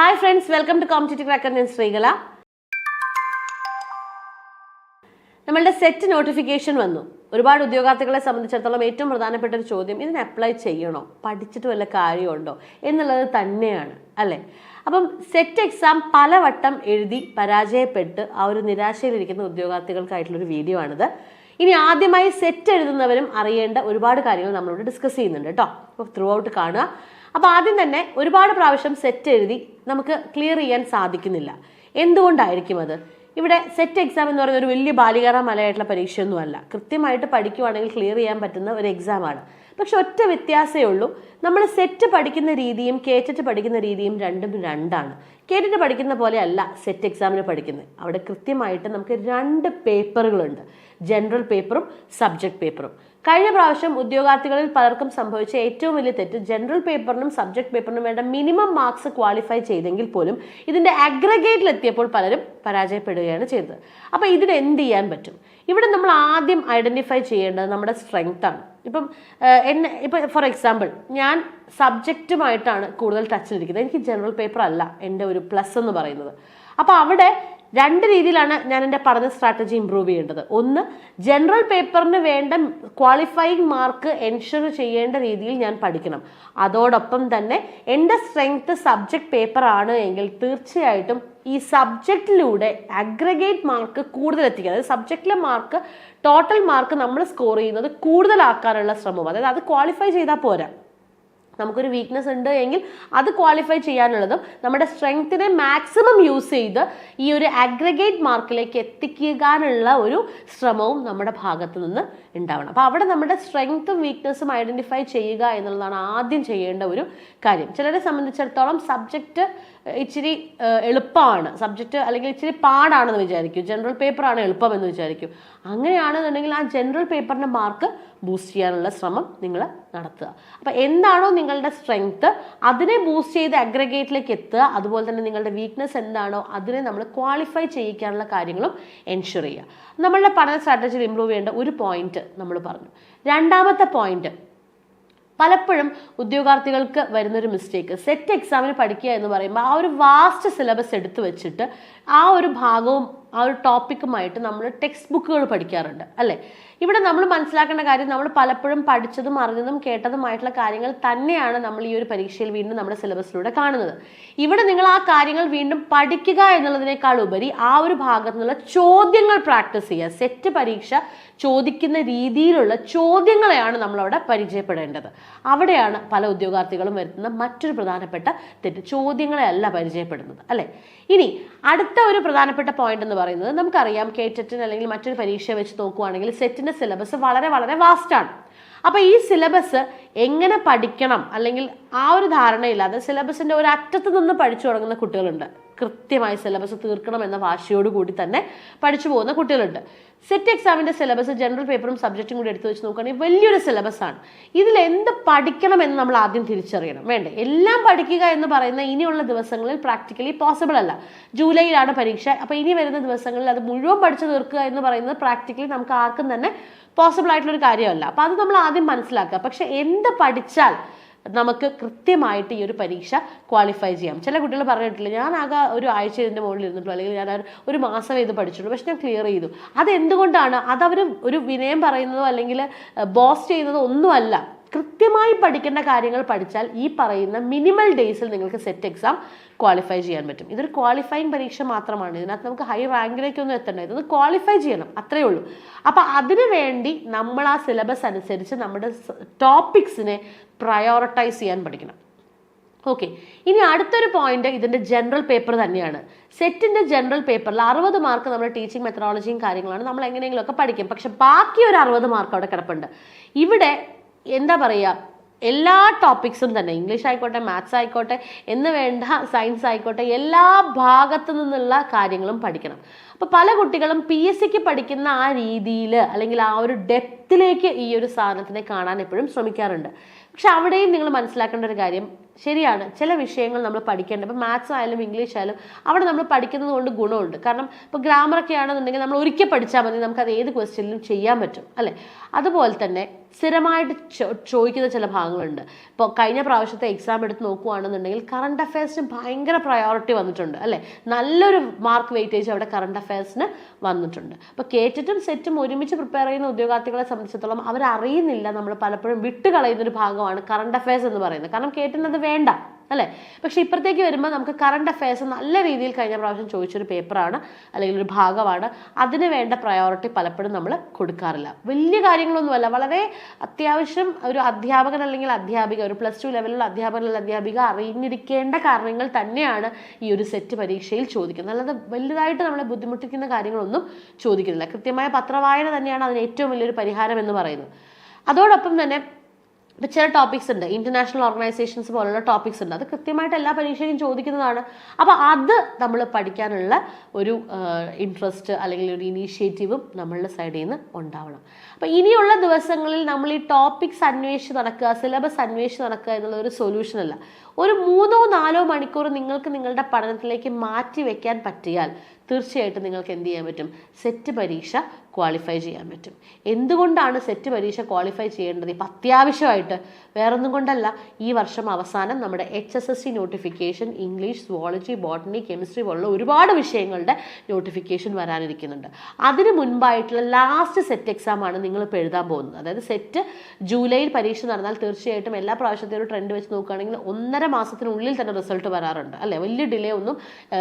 Hi friends welcome to competitive cracker ഞാൻ ശ്രീകല. നമ്മളുടെ set notification വന്നു. ഒരുപാട് ഉദ്യോഗാർത്ഥികളെ സംബന്ധിച്ചിടത്തോളം ഏറ്റവും പ്രധാനപ്പെട്ട ഒരു ചോദ്യം ഇതിന് അപ്ലൈ ചെയ്യണോ? പഠിച്ചിട്ട് വല്ല കാര്യമുണ്ടോ? എന്നുള്ളത് തന്നെയാണ് അല്ലേ? അപ്പം സെറ്റ് എക്സാം പലവട്ടം എഴുതി പരാജയപ്പെട്ട് ആ ഒരു നിരാശയിലിരിക്കുന്ന ഉദ്യോഗാർത്ഥികൾക്കായിട്ടുള്ളൊരു വീഡിയോ ആണിത്. ഇനി ആദ്യമായി സെറ്റ് എഴുതുന്നവരും അറിയേണ്ട ഒരുപാട് കാര്യങ്ങൾ നമ്മളോട് ഡിസ്കസ് ചെയ്യുന്നുണ്ട് കേട്ടോ. അപ്പോൾ ത്രൂ ഔട്ട് കാണുക. അപ്പോൾ ആദ്യം തന്നെ ഒരുപാട് പ്രാവശ്യം സെറ്റ് എഴുതി നമുക്ക് ക്ലിയർ ചെയ്യാൻ സാധിക്കുന്നില്ല. എന്തുകൊണ്ടായിരിക്കും അത്? ഇവിടെ സെറ്റ് എക്സാം എന്ന് പറയുന്ന ഒരു വലിയ ബാലികാര മലയായിട്ടുള്ള പരീക്ഷയൊന്നുമല്ല. കൃത്യമായിട്ട് പഠിക്കുവാണെങ്കിൽ ക്ലിയർ ചെയ്യാൻ പറ്റുന്ന ഒരു എക്സാമാണ് പക്ഷെ ഒറ്റ വ്യത്യാസമേ ഉള്ളൂ. നമ്മൾ സെറ്റ് പഠിക്കുന്ന രീതിയും കേറ്റിട്ട് പഠിക്കുന്ന രീതിയും രണ്ടും രണ്ടാണ്. കേറ്റിട്ട് പഠിക്കുന്ന പോലെ അല്ല സെറ്റ് എക്സാമിന് പഠിക്കുന്നത്. അവിടെ കൃത്യമായിട്ട് നമുക്ക് രണ്ട് പേപ്പറുകളുണ്ട് ജനറൽ പേപ്പറും സബ്ജക്ട് പേപ്പറും കഴിഞ്ഞ പ്രാവശ്യം ഉദ്യോഗാർത്ഥികളിൽ പലർക്കും സംഭവിച്ച ഏറ്റവും വലിയ തെറ്റ് ജനറൽ പേപ്പറിനും സബ്ജക്ട് പേപ്പറിനും വേണ്ട മിനിമം മാർക്സ് ക്വാളിഫൈ ചെയ്തെങ്കിൽ പോലും ഇതിന്റെ അഗ്രഗേറ്റിൽ എത്തിയപ്പോൾ പലരും പരാജയപ്പെടുകയാണ് ചെയ്തത്. അപ്പോൾ ഇതിന് എന്ത് ചെയ്യാൻ പറ്റും? ഇവിടെ നമ്മൾ ആദ്യം ഐഡന്റിഫൈ ചെയ്യേണ്ടത് നമ്മുടെ സ്ട്രെങ്ത് ആണ്. ഇപ്പം എന്നെ ഇപ്പം ഫോർ എക്സാമ്പിൾ ഞാൻ സബ്ജക്റ്റുമായിട്ടാണ് കൂടുതൽ ടച്ചിലിരിക്കുന്നത് എനിക്ക് ജനറൽ പേപ്പർ അല്ല എന്റെ ഒരു പ്ലസ് എന്ന് പറയുന്നത്. അപ്പോൾ അവിടെ രണ്ട് രീതിയിലാണ് ഞാൻ എന്റെ പഠന സ്ട്രാറ്റജി ഇമ്പ്രൂവ് ചെയ്യേണ്ടത്. ഒന്ന് ജനറൽ പേപ്പറിന് വേണ്ട ക്വാളിഫൈയിങ് മാർക്ക് എൻഷുർ ചെയ്യേണ്ട രീതിയിൽ ഞാൻ പഠിക്കണം. അതോടൊപ്പം തന്നെ എന്റെ സ്ട്രെങ്ത് സബ്ജക്ട് പേപ്പർ ആണ് എങ്കിൽ തീർച്ചയായിട്ടും ഈ സബ്ജക്റ്റിലൂടെ അഗ്രഗേറ്റ് മാർക്ക് കൂടുതൽ എത്തിക്കുക അതായത് സബ്ജക്റ്റിലെ മാർക്ക് ടോട്ടൽ മാർക്ക് നമ്മൾ സ്കോർ ചെയ്യുന്നത് കൂടുതലാക്കാനുള്ള ശ്രമം അതായത് അത് ക്വാളിഫൈ ചെയ്താൽ പോരാ. നമുക്കൊരു വീക്ക്നെസ് ഉണ്ട് എങ്കിൽ അത് ക്വാളിഫൈ ചെയ്യാനുള്ളതും നമ്മുടെ സ്ട്രെങ്ത്തിനെ മാക്സിമം യൂസ് ചെയ്ത് ഈ ഒരു അഗ്രഗേറ്റ് മാർക്കിലേക്ക് എത്തിക്കാനുള്ള ഒരു ശ്രമവും നമ്മുടെ ഭാഗത്ത് നിന്ന് ഉണ്ടാവണം. അപ്പോൾ അവിടെ നമ്മുടെ സ്ട്രെങ്ത്തും വീക്ക്നെസ്സും ഐഡന്റിഫൈ ചെയ്യുക എന്നുള്ളതാണ് ആദ്യം ചെയ്യേണ്ട ഒരു കാര്യം. ചിലരെ സംബന്ധിച്ചിടത്തോളം സബ്ജക്റ്റ് ഇച്ചിരി എളുപ്പമാണ് സബ്ജക്റ്റ് അല്ലെങ്കിൽ ഇച്ചിരി പാടാണെന്ന് വിചാരിക്കും. ജനറൽ പേപ്പറാണ് എളുപ്പം എന്ന് വിചാരിക്കും. അങ്ങനെയാണെന്നുണ്ടെങ്കിൽ ആ ജനറൽ പേപ്പറിന്റെ മാർക്ക് ബൂസ്റ്റ് ചെയ്യാനുള്ള ശ്രമം നിങ്ങൾ നടത്തുക. അപ്പോൾ എന്താണോ നിങ്ങളുടെ സ്ട്രെങ്ത് അതിനെ ബൂസ്റ്റ് ചെയ്ത് അഗ്രഗേറ്റിലേക്ക് എത്തുക. അതുപോലെ തന്നെ നിങ്ങളുടെ വീക്ക്നെസ് എന്താണോ അതിനെ നമ്മൾ ക്വാളിഫൈ ചെയ്യിക്കാനുള്ള കാര്യങ്ങളും എൻഷുർ ചെയ്യുക. നമ്മളുടെ പഠന സ്ട്രാറ്റജിയിൽ ഇമ്പ്രൂവ് ചെയ്യേണ്ട ഒരു പോയിന്റ് നമ്മൾ പറഞ്ഞു. രണ്ടാമത്തെ പോയിന്റ് പലപ്പോഴും ഉദ്യോഗാർത്ഥികൾക്ക് വരുന്നൊരു മിസ്റ്റേക്ക് സെറ്റ് എക്സാമിന് പഠിക്കുക എന്ന് പറയുമ്പോൾ ആ ഒരു വാസ്റ്റ് സിലബസ് എടുത്തു വെച്ചിട്ട് ആ ഒരു ഭാഗവും ആ ഒരു ടോപ്പിക്കുമായിട്ട് നമ്മൾ ടെക്സ്റ്റ് ബുക്കുകൾ പഠിക്കാറുണ്ട് അല്ലേ? ഇവിടെ നമ്മൾ മനസ്സിലാക്കേണ്ട കാര്യം നമ്മൾ പലപ്പോഴും പഠിച്ചതും അറിഞ്ഞതും കേട്ടതുമായിട്ടുള്ള കാര്യങ്ങൾ തന്നെയാണ് നമ്മൾ ഈ ഒരു പരീക്ഷയിൽ വീണ്ടും നമ്മുടെ സിലബസിലൂടെ കാണുന്നത്. ഇവിടെ നിങ്ങൾ ആ കാര്യങ്ങൾ വീണ്ടും പഠിക്കുക എന്നുള്ളതിനേക്കാൾ ഉപരി ആ ഒരു ഭാഗത്തു നിന്നുള്ള ചോദ്യങ്ങൾ പ്രാക്ടീസ് ചെയ്യുക. സെറ്റ് പരീക്ഷ ചോദിക്കുന്ന രീതിയിലുള്ള ചോദ്യങ്ങളെയാണ് നമ്മളവിടെ പരിചയപ്പെടേണ്ടത്. അവിടെയാണ് പല ഉദ്യോഗാർത്ഥികളും വരുത്തുന്ന മറ്റൊരു പ്രധാനപ്പെട്ട തെറ്റ്. ചോദ്യങ്ങളെ അല്ല പരിചയപ്പെടുന്നത് അല്ലെ? ഇനി അടുത്ത ഒരു പ്രധാനപ്പെട്ട പോയിന്റ് എന്ന് പറയുന്നത് നമുക്കറിയാം. കേറ്ററ്റിന് അല്ലെങ്കിൽ മറ്റൊരു പരീക്ഷ വെച്ച് നോക്കുവാണെങ്കിൽ സെറ്റിന്റെ സിലബസ് വളരെ വളരെ വാസ്റ്റാണ് ആണ്. അപ്പൊ ഈ സിലബസ് എങ്ങനെ പഠിക്കണം? അല്ലെങ്കിൽ ആ ഒരു ധാരണയില്ലാതെ സിലബസിന്റെ ഒരു അറ്റത്ത് നിന്ന് പഠിച്ചു തുടങ്ങുന്ന കുട്ടികളുണ്ട്. കൃത്യമായി സിലബസ് തീർക്കണം എന്ന വാശിയോട് കൂടി തന്നെ പഠിച്ചു പോകുന്ന കുട്ടികളുണ്ട്. സെറ്റ് എക്സാമിന്റെ സിലബസ് ജനറൽ പേപ്പറും സബ്ജക്റ്റും കൂടി എടുത്തു വെച്ച് നോക്കുകയാണെങ്കിൽ വലിയൊരു സിലബസ് ആണ്. ഇതിൽ എന്ത് പഠിക്കണം എന്ന് നമ്മൾ ആദ്യം തിരിച്ചറിയണം. വേണ്ടേ? എല്ലാം പഠിക്കുക എന്ന് പറയുന്ന ഇനിയുള്ള ദിവസങ്ങളിൽ പ്രാക്ടിക്കലി പോസിബിൾ അല്ല. ജൂലൈയിലാണ് പരീക്ഷ. അപ്പോൾ ഇനി വരുന്ന ദിവസങ്ങളിൽ അത് മുഴുവൻ പഠിച്ചു തീർക്കുക എന്ന് പറയുന്നത് പ്രാക്ടിക്കലി നമുക്ക് ആർക്കും തന്നെ പോസിബിൾ ആയിട്ടുള്ള ഒരു കാര്യമല്ല. അപ്പോൾ അത് നമ്മൾ ആദ്യം മനസ്സിലാക്കുക. പക്ഷെ എന്ത് പഠിച്ചാൽ നമുക്ക് കൃത്യമായിട്ട് ഈ ഒരു പരീക്ഷ ക്വാളിഫൈ ചെയ്യാം. ചില കുട്ടികൾ പറഞ്ഞിട്ടില്ല ഞാൻ ആകെ ഒരു ആഴ്ച ഇതിന്റെ മുകളിൽ ഇരുന്നിട്ടുള്ളൂ അല്ലെങ്കിൽ ഞാൻ ഒരു മാസം ഇത് പഠിച്ചിട്ടുള്ളൂ പക്ഷെ ഞാൻ ക്ലിയർ ചെയ്തു. അത് എന്തുകൊണ്ടാണ് അതവർ ഒരു വിനയം പറയുന്നതോ അല്ലെങ്കിൽ ബോസ് ചെയ്യുന്നതോ ഒന്നുമല്ല. കൃത്യമായി പഠിക്കേണ്ട കാര്യങ്ങൾ പഠിച്ചാൽ ഈ പറയുന്ന മിനിമൽ ഡേയ്സിൽ നിങ്ങൾക്ക് സെറ്റ് എക്സാം ക്വാളിഫൈ ചെയ്യാൻ പറ്റും. ഇതൊരു ക്വാളിഫയിങ് പരീക്ഷ മാത്രമാണ്. ഇതിനകത്ത് നമുക്ക് ഹൈ റാങ്കിലേക്കൊന്നും എത്തണ്ട. ഇതൊന്ന് ക്വാളിഫൈ ചെയ്യണം. അത്രേ ഉള്ളൂ. അപ്പോൾ അതിനു വേണ്ടി നമ്മൾ ആ സിലബസ് അനുസരിച്ച് നമ്മുടെ ടോപ്പിക്സിനെ പ്രയോറിറ്റൈസ് ചെയ്യാൻ പഠിക്കണം. ഓക്കെ ഇനി അടുത്തൊരു പോയിന്റ് ഇതിന്റെ ജനറൽ പേപ്പർ തന്നെയാണ്. സെറ്റിന്റെ ജനറൽ പേപ്പറിൽ അറുപത് മാർക്ക് നമ്മുടെ ടീച്ചിങ് മെത്തഡോളജിയും കാര്യങ്ങളാണ് നമ്മൾ എങ്ങനെയെങ്കിലുമൊക്കെ പഠിക്കും. പക്ഷെ ബാക്കി ഒരു അറുപത് മാർക്ക് അവിടെ കിടപ്പുണ്ട്. ഇവിടെ എന്താ പറയുക എല്ലാ ടോപ്പിക്സും തന്നെ ഇംഗ്ലീഷ് ആയിക്കോട്ടെ മാത്സ് ആയിക്കോട്ടെ എന്ന് വേണ്ട സയൻസ് ആയിക്കോട്ടെ എല്ലാ ഭാഗത്തു നിന്നുള്ള കാര്യങ്ങളും പഠിക്കണം. അപ്പോൾ പല കുട്ടികളും പി എസ് സിക്ക് പഠിക്കുന്ന ആ രീതിയിൽ അല്ലെങ്കിൽ ആ ഒരു ഡെപ്തിലേക്ക് ഈ ഒരു സാധനത്തിനെ കാണാൻ എപ്പോഴും ശ്രമിക്കാറുണ്ട്. പക്ഷെ അവിടെയും നിങ്ങൾ മനസ്സിലാക്കേണ്ട ഒരു കാര്യം ശരിയാണ്. ചില വിഷയങ്ങൾ നമ്മൾ പഠിക്കേണ്ട. ഇപ്പം മാത്സ് ആയാലും ഇംഗ്ലീഷ് ആയാലും അവിടെ നമ്മൾ പഠിക്കുന്നത് കൊണ്ട് ഗുണമുണ്ട്. കാരണം ഇപ്പോൾ ഗ്രാമറൊക്കെ ആണെന്നുണ്ടെങ്കിൽ നമ്മൾ ഒരിക്കൽ പഠിച്ചാൽ മതി. നമുക്ക് അത് ഏത് ക്വസ്റ്റ്യനിലും ചെയ്യാൻ പറ്റും. അല്ലേ? അതുപോലെ തന്നെ സ്ഥിരമായിട്ട് ചോദിക്കുന്ന ചില ഭാഗങ്ങളുണ്ട്. ഇപ്പോൾ കഴിഞ്ഞ പ്രാവശ്യത്തെ എക്സാം എടുത്ത് നോക്കുകയാണെന്നുണ്ടെങ്കിൽ കറണ്ട് അഫയേഴ്സിന് ഭയങ്കര പ്രയോറിറ്റി വന്നിട്ടുണ്ട്. അല്ലേ? നല്ലൊരു മാർക്ക് വെയിറ്റേജ് അവിടെ കറണ്ട് അഫയേഴ്സിന് വന്നിട്ടുണ്ട്. അപ്പോൾ കേറ്റിട്ടും സെറ്റും ഒരുമിച്ച് പ്രിപ്പയർ ചെയ്യുന്ന ഉദ്യോഗാർത്ഥികളെ സംബന്ധിച്ചിടത്തോളം അവരറിയുന്നില്ല. നമ്മൾ പലപ്പോഴും വിട്ടുകളയുന്ന ഒരു ഭാഗമാണ് കറണ്ട് അഫയേഴ്സ് എന്ന് പറയുന്നത്. കാരണം കേട്ടുന്നത് വേണ്ട അല്ലേ? പക്ഷേ ഇപ്പുറത്തേക്ക് വരുമ്പോൾ നമുക്ക് കറണ്ട് അഫയേഴ്സ് നല്ല രീതിയിൽ കഴിഞ്ഞ പ്രാവശ്യം ചോദിച്ചൊരു പേപ്പറാണ് അല്ലെങ്കിൽ ഒരു ഭാഗമാണ്. അതിന് വേണ്ട പ്രയോറിറ്റി പലപ്പോഴും നമ്മൾ കൊടുക്കാറില്ല. വലിയ കാര്യങ്ങളൊന്നുമല്ല വളരെ അത്യാവശ്യം ഒരു അധ്യാപകൻ അല്ലെങ്കിൽ അധ്യാപിക ഒരു പ്ലസ് ടു ലെവലിലുള്ള അധ്യാപകൻ അല്ലെങ്കിൽ അധ്യാപിക അറിഞ്ഞിരിക്കേണ്ട കാരണങ്ങൾ തന്നെയാണ് ഈ ഒരു സെറ്റ് പരീക്ഷയിൽ ചോദിക്കുന്നത്. അല്ലാതെ വലുതായിട്ട് നമ്മളെ ബുദ്ധിമുട്ടിക്കുന്ന കാര്യങ്ങളൊന്നും ചോദിക്കുന്നില്ല. കൃത്യമായ പത്രവായന തന്നെയാണ് അതിന് ഏറ്റവും വലിയൊരു പരിഹാരം എന്ന് പറയുന്നത്. അതോടൊപ്പം തന്നെ ഇപ്പം ചില ടോപ്പിക്സ് ഉണ്ട്. ഇന്റർനാഷണൽ ഓർഗനൈസേഷൻസ് പോലുള്ള ടോപ്പിക്സ് ഉണ്ട്. അത് കൃത്യമായിട്ട് എല്ലാ പരീക്ഷയും ചോദിക്കുന്നതാണ്. അപ്പോൾ അത് നമ്മൾ പഠിക്കാനുള്ള ഒരു ഇൻട്രസ്റ്റ് അല്ലെങ്കിൽ ഒരു ഇനീഷ്യേറ്റീവും നമ്മളുടെ സൈഡിൽ നിന്ന് ഉണ്ടാവണം. അപ്പോൾ ഇനിയുള്ള ദിവസങ്ങളിൽ നമ്മൾ ഈ ടോപ്പിക്സ് അന്വേഷിച്ച് നടക്കുക സിലബസ് അന്വേഷിച്ച് നടക്കുക എന്നുള്ള ഒരു സൊല്യൂഷൻ അല്ല. ഒരു മൂന്നോ നാലോ മണിക്കൂർ നിങ്ങൾക്ക് നിങ്ങളുടെ പഠനത്തിലേക്ക് മാറ്റി വെക്കാൻ പറ്റിയാൽ തീർച്ചയായിട്ടും നിങ്ങൾക്ക് എന്ത് ചെയ്യാൻ പറ്റും? സെറ്റ് പരീക്ഷ ക്വാളിഫൈ ചെയ്യാൻ പറ്റും. എന്തുകൊണ്ടാണ് സെറ്റ് പരീക്ഷ ക്വാളിഫൈ ചെയ്യേണ്ടത്? ഇപ്പം അത്യാവശ്യമായിട്ട്. വേറൊന്നും കൊണ്ടല്ല. ഈ വർഷം അവസാനം നമ്മുടെ H S S C notification English zoology botany chemistry പോലുള്ള ഒരുപാട് വിഷയങ്ങളുടെ നോട്ടിഫിക്കേഷൻ വരാനിരിക്കുന്നുണ്ട്. അതിന് മുൻപായിട്ടുള്ള ലാസ്റ്റ് സെറ്റ് എക്സാം ആണ് നിങ്ങൾ ഇപ്പോൾ എഴുതാൻ പോകുന്നത്. അതായത് സെറ്റ് ജൂലൈയിൽ പരീക്ഷ നടന്നാൽ തീർച്ചയായിട്ടും എല്ലാ പ്രാവശ്യത്തെ ഒരു ട്രെൻഡ് വെച്ച് നോക്കുകയാണെങ്കിൽ ഒന്നര മാസത്തിനുള്ളിൽ തന്നെ റിസൾട്ട് വരാറുണ്ട്. അല്ലേ? വലിയ ഡിലേ ഒന്നും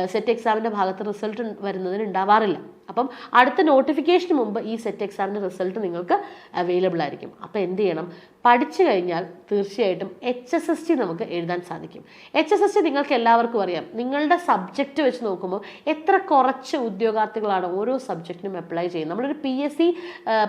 സെറ്റ് എക്സാമിന്റെ ഭാഗത്ത് റിസൾട്ട് വരുന്നതിന് ഉണ്ടാവാറില്ല അപ്പം അടുത്ത നോട്ടിഫിക്കേഷന് മുമ്പ് ഈ സെറ്റ് എക്സാമിന്റെ റിസൾട്ട് നിങ്ങൾക്ക് അവൈലബിൾ ആയിരിക്കും. അപ്പോൾ എന്ത് ചെയ്യണം? പഠിച്ചു കഴിഞ്ഞാൽ തീർച്ചയായിട്ടും എച്ച് എസ് എസ് ടി നമുക്ക് എഴുതാൻ സാധിക്കും. എച്ച് എസ് എസ് ടി നിങ്ങൾക്ക് എല്ലാവർക്കും അറിയാം. നിങ്ങളുടെ സബ്ജക്റ്റ് വെച്ച് നോക്കുമ്പോൾ എത്ര കുറച്ച് ഉദ്യോഗാർത്ഥികളാണ് ഓരോ സബ്ജക്റ്റിനും അപ്ലൈ ചെയ്യുന്നത്. നമ്മളൊരു പി എസ് സി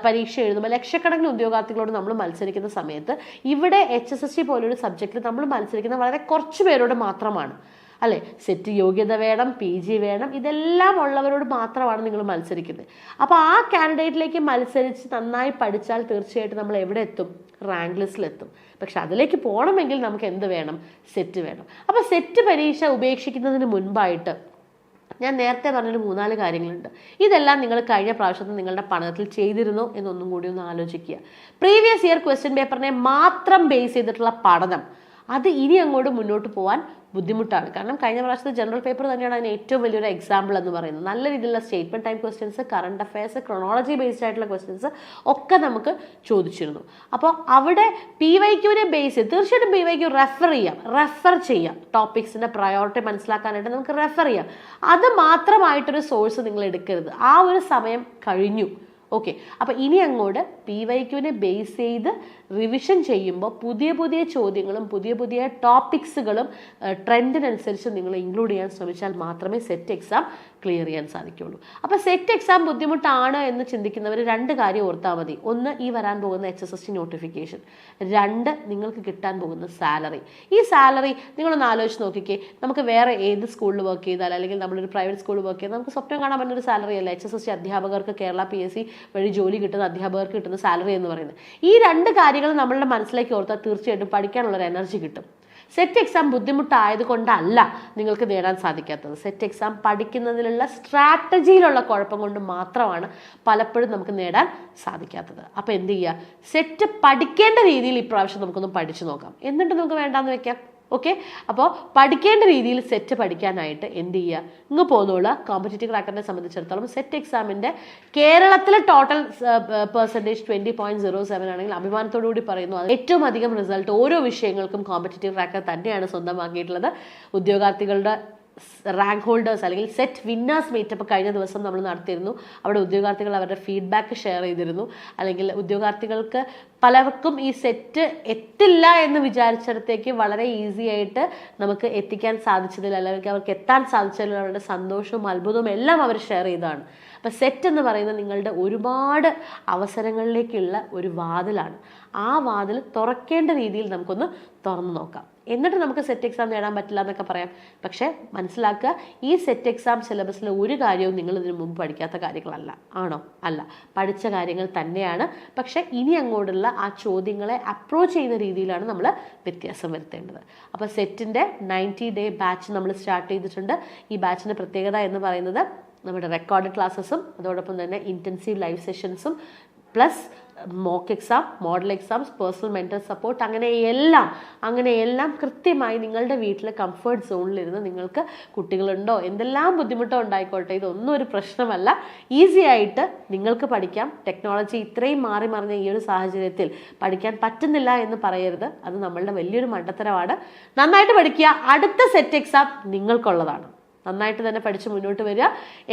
പരീക്ഷ എഴുതുമ്പോൾ ലക്ഷക്കണക്കിന് ഉദ്യോഗാർത്ഥികളോട് നമ്മൾ മത്സരിക്കുന്ന സമയത്ത് ഇവിടെ എച്ച് എസ് എസ് ടി പോലൊരു സബ്ജക്റ്റിൽ നമ്മൾ മത്സരിക്കുന്ന വളരെ കുറച്ച് പേരോട് മാത്രമാണ്. അല്ലെ? സെറ്റ് യോഗ്യത വേണം പി ജി വേണം ഇതെല്ലാം ഉള്ളവരോട് മാത്രമാണ് നിങ്ങൾ മത്സരിക്കുന്നത്. അപ്പോൾ ആ കാൻഡിഡേറ്റിലേക്ക് മത്സരിച്ച് നന്നായി പഠിച്ചാൽ തീർച്ചയായിട്ടും നമ്മൾ എവിടെ എത്തും? റാങ്ക് ലിസ്റ്റിലെത്തും പക്ഷെ അതിലേക്ക് പോകണമെങ്കിൽ നമുക്ക് എന്ത് വേണം? സെറ്റ് വേണം. അപ്പോൾ സെറ്റ് പരീക്ഷ ഉപേക്ഷിക്കുന്നതിന് മുൻപായിട്ട് ഞാൻ നേരത്തെ പറഞ്ഞൊരു മൂന്നാൽ കാര്യങ്ങളുണ്ട്. ഇതെല്ലാം നിങ്ങൾ കഴിഞ്ഞ പ്രാവശ്യത്തെ നിങ്ങളുടെ പഠനത്തിൽ ചെയ്തിരുന്നു എന്നൊന്നും കൂടി ഒന്ന് ആലോചിക്കുക. പ്രീവിയസ് ഇയർ ക്വസ്റ്റ്യൻ പേപ്പറിനെ മാത്രം ബേസ് ചെയ്തിട്ടുള്ള പഠനം. അത് ഇനി അങ്ങോട്ട് മുന്നോട്ട് പോകാൻ ബുദ്ധിമുട്ടാണ്. കാരണം കഴിഞ്ഞ പ്രാവശ്യത്തെ ജനറൽ പേപ്പർ തന്നെയാണ് അതിന് ഏറ്റവും വലിയൊരു എക്സാമ്പിൾ എന്ന് പറയുന്നത്. നല്ല രീതിയിലുള്ള statement time questions current affairs chronology based ആയിട്ടുള്ള ക്വസ്റ്റ്യൻസ് ഒക്കെ നമുക്ക് ചോദിച്ചിരുന്നു. അപ്പോൾ അവിടെ പി വൈ ക്യൂവിനെ ബേസ് ചെയ്ത് തീർച്ചയായിട്ടും പി വൈ ക്യൂ റെഫർ ചെയ്യാം. റെഫർ ചെയ്യാം. ടോപ്പിക്സിന്റെ പ്രയോറിറ്റി മനസ്സിലാക്കാനായിട്ട് നമുക്ക് റെഫർ ചെയ്യാം. അത് മാത്രമായിട്ടൊരു സോഴ്സ് നിങ്ങൾ എടുക്കരുത്. ആ ഒരു സമയം കഴിഞ്ഞു. ഓക്കെ അപ്പോൾ ഇനി അങ്ങോട്ട് പി വൈ ക്യൂവിനെ ബേസ് ചെയ്ത് റിവിഷൻ ചെയ്യുമ്പോൾ പുതിയ പുതിയ ചോദ്യങ്ങളും പുതിയ പുതിയ ടോപ്പിക്സുകളും ട്രെൻഡിനനുസരിച്ച് നിങ്ങൾ ഇൻക്ലൂഡ് ചെയ്യാൻ ശ്രമിച്ചാൽ മാത്രമേ സെറ്റ് എക്സാം ക്ലിയർ ചെയ്യാൻ സാധിക്കുകയുള്ളൂ അപ്പോൾ സെറ്റ് എക്സാം ബുദ്ധിമുട്ടാണ് എന്ന് ചിന്തിക്കുന്നവർ രണ്ട് കാര്യം ഓർത്താൽ മതി. ഒന്ന് ഈ വരാൻ പോകുന്ന H S S T notification രണ്ട് നിങ്ങൾക്ക് കിട്ടാൻ പോകുന്ന സാലറി ഈ സാലറി നിങ്ങളൊന്ന് ആലോചിച്ച് നോക്കിക്കേ. നമുക്ക് വേറെ ഏത് സ്കൂളിൽ വർക്ക് ചെയ്താൽ അല്ലെങ്കിൽ നമ്മളൊരു പ്രൈവറ്റ് സ്കൂളിൽ വർക്ക് ചെയ്താൽ നമുക്ക് സ്വപ്നം കാണാൻ പറ്റുന്ന ഒരു സാലറി അല്ല? എച്ച് എസ് എസ് ടി അധ്യാപകർക്ക് കേരള പി എസ് സി വഴി ജോലി കിട്ടുന്ന അധ്യാപകർക്ക് കിട്ടുന്ന സാലറി എന്ന് പറയുന്നത്. ഈ രണ്ട് കാര്യങ്ങൾ നമ്മളുടെ മനസ്സിലേക്ക് ഓർത്താൽ തീർച്ചയായിട്ടും പഠിക്കാനുള്ളൊരു എനർജി കിട്ടും. സെറ്റ് എക്സാം ബുദ്ധിമുട്ടായത് കൊണ്ടല്ല നിങ്ങൾക്ക് നേടാൻ സാധിക്കാത്തത്. സെറ്റ് എക്സാം പഠിക്കുന്നതിലുള്ള സ്ട്രാറ്റജിയിലുള്ള കുഴപ്പം കൊണ്ട് മാത്രമാണ് പലപ്പോഴും നമുക്ക് നേടാൻ സാധിക്കാത്തത്. അപ്പോൾ എന്ത് ചെയ്യുക സെറ്റ് പഠിക്കേണ്ട രീതിയിൽ ഇപ്രാവശ്യം നമുക്കൊന്ന് പഠിച്ചു നോക്കാം. എന്നിട്ട് നമുക്ക് വേണ്ടാന്ന് വെക്കാം. ഓക്കെ അപ്പോൾ പഠിക്കേണ്ട രീതിയിൽ സെറ്റ് പഠിക്കാനായിട്ട് എന്ത് ചെയ്യുക? ഇങ്ങ് പോകുന്നുള്ള കോമ്പറ്റേറ്റീവ് ക്രാക്കറിനെ സംബന്ധിച്ചിടത്തോളം സെറ്റ് എക്സാമിന്റെ കേരളത്തിലെ total percentage twenty point zero seven ആണെങ്കിൽ അഭിമാനത്തോടു കൂടി പറയുന്നു. അത് ഏറ്റവും അധികം റിസൾട്ട് ഓരോ വിഷയങ്ങൾക്കും കോമ്പറ്റേറ്റീവ് ക്രാക്കർ തന്നെയാണ് സ്വന്തമാക്കിയിട്ടുള്ളത്. ഉദ്യോഗാർത്ഥികളുടെ റാങ്ക് ഹോൾഡേഴ്സ് അല്ലെങ്കിൽ സെറ്റ് വിന്നേഴ്സ് മീറ്റപ്പ് കഴിഞ്ഞ ദിവസം നമ്മൾ നടത്തിയിരുന്നു. അവിടെ ഉദ്യോഗാർത്ഥികൾ അവരുടെ ഫീഡ്ബാക്ക് ഷെയർ ചെയ്തിരുന്നു. അല്ലെങ്കിൽ ഉദ്യോഗാർത്ഥികൾക്ക് പലർക്കും ഈ സെറ്റ് എത്തില്ല എന്ന് വിചാരിച്ചിടത്തേക്ക് വളരെ ഈസി ആയിട്ട് നമുക്ക് എത്തിക്കാൻ സാധിച്ചതിൽ അല്ലെങ്കിൽ അവർക്ക് എത്താൻ സാധിച്ചതിൽ അവരുടെ സന്തോഷവും അത്ഭുതവും എല്ലാം അവർ ഷെയർ ചെയ്തതാണ്. അപ്പം സെറ്റ് എന്ന് പറയുന്നത് നിങ്ങളുടെ ഒരുപാട് അവസരങ്ങളിലേക്കുള്ള ഒരു വാതിലാണ്. ആ വാതിൽ തുറക്കേണ്ട രീതിയിൽ നമുക്കൊന്ന് തുറന്നു നോക്കാം. എന്നിട്ട് നമുക്ക് സെറ്റ് എക്സാം നേടാൻ പറ്റില്ല എന്നൊക്കെ പറയാം. പക്ഷേ മനസ്സിലാക്കുക ഈ സെറ്റ് എക്സാം സിലബസിൽ ഒരു കാര്യവും നിങ്ങൾ ഇതിനു മുമ്പ് പഠിക്കാത്ത കാര്യങ്ങളല്ല. ആണോ? അല്ല. പഠിച്ച കാര്യങ്ങൾ തന്നെയാണ്. പക്ഷേ ഇനി അങ്ങോട്ടുള്ള ആ ചോദ്യങ്ങളെ അപ്രോച്ച് ചെയ്യുന്ന രീതിയിലാണ് നമ്മൾ വ്യത്യാസം വരുത്തേണ്ടത്. അപ്പോൾ സെറ്റിന്റെ നയന്റി ഡേ ബാച്ച് നമ്മൾ സ്റ്റാർട്ട് ചെയ്തിട്ടുണ്ട്. ഈ ബാച്ചിന്റെ പ്രത്യേകത എന്ന് പറയുന്നത് നമ്മുടെ റെക്കോർഡ് ക്ലാസ്സസും അതോടൊപ്പം തന്നെ intensive live സെഷൻസും plus mock exam model exams personal mental support അങ്ങനെ എല്ലാം അങ്ങനെ എല്ലാം കൃത്യമായി നിങ്ങളുടെ വീട്ടിലെ കംഫർട്ട് സോണിലിരുന്ന് നിങ്ങൾക്ക് കുട്ടികളുണ്ടോ എന്തെല്ലാം ബുദ്ധിമുട്ടോ ഉണ്ടായിക്കോട്ടെ ഇതൊന്നും ഒരു പ്രശ്നമല്ല. ഈസി ആയിട്ട് നിങ്ങൾക്ക് പഠിക്കാം. ടെക്നോളജി ഇത്രയും മാറി മറിഞ്ഞ ഈ ഒരു സാഹചര്യത്തിൽ പഠിക്കാൻ പറ്റുന്നില്ല എന്ന് പറയരുത്. അത് നമ്മളുടെ വലിയൊരു മണ്ടത്തരമാണ്. നന്നായിട്ട് പഠിക്കുക. അടുത്ത സെറ്റ് എക്സാം നിങ്ങൾക്കുള്ളതാണ്. നന്നായിട്ട് തന്നെ പഠിച്ച് മുന്നോട്ട് വരിക.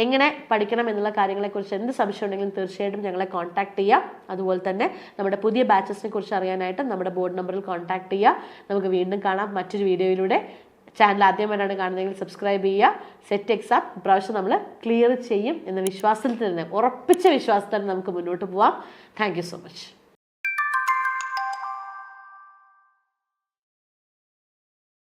എങ്ങനെ പഠിക്കണം എന്നുള്ള കാര്യങ്ങളെക്കുറിച്ച് എന്ത് സംശയം ഉണ്ടെങ്കിലും തീർച്ചയായിട്ടും ഞങ്ങളെ കോൺടാക്ട് ചെയ്യുക അതുപോലെ തന്നെ നമ്മുടെ പുതിയ ബാച്ചസിനെ കുറിച്ച് അറിയാനായിട്ട് നമ്മുടെ ബോർഡ് നമ്പറിൽ കോൺടാക്ട് ചെയ്യുക നമുക്ക് വീണ്ടും കാണാം. മറ്റൊരു വീഡിയോയിലൂടെ ചാനൽ ആദ്യമായിട്ടാണ് കാണുന്നതെങ്കിൽ സബ്സ്ക്രൈബ് ചെയ്യുക. സെറ്റ് എക്സാം ഇപ്രാവശ്യം നമ്മൾ ക്ലിയർ ചെയ്യും എന്ന വിശ്വാസത്തിൽ തന്നെ ഉറപ്പിച്ച വിശ്വാസത്തിൽ നമുക്ക് മുന്നോട്ട് പോവാം. Thank so much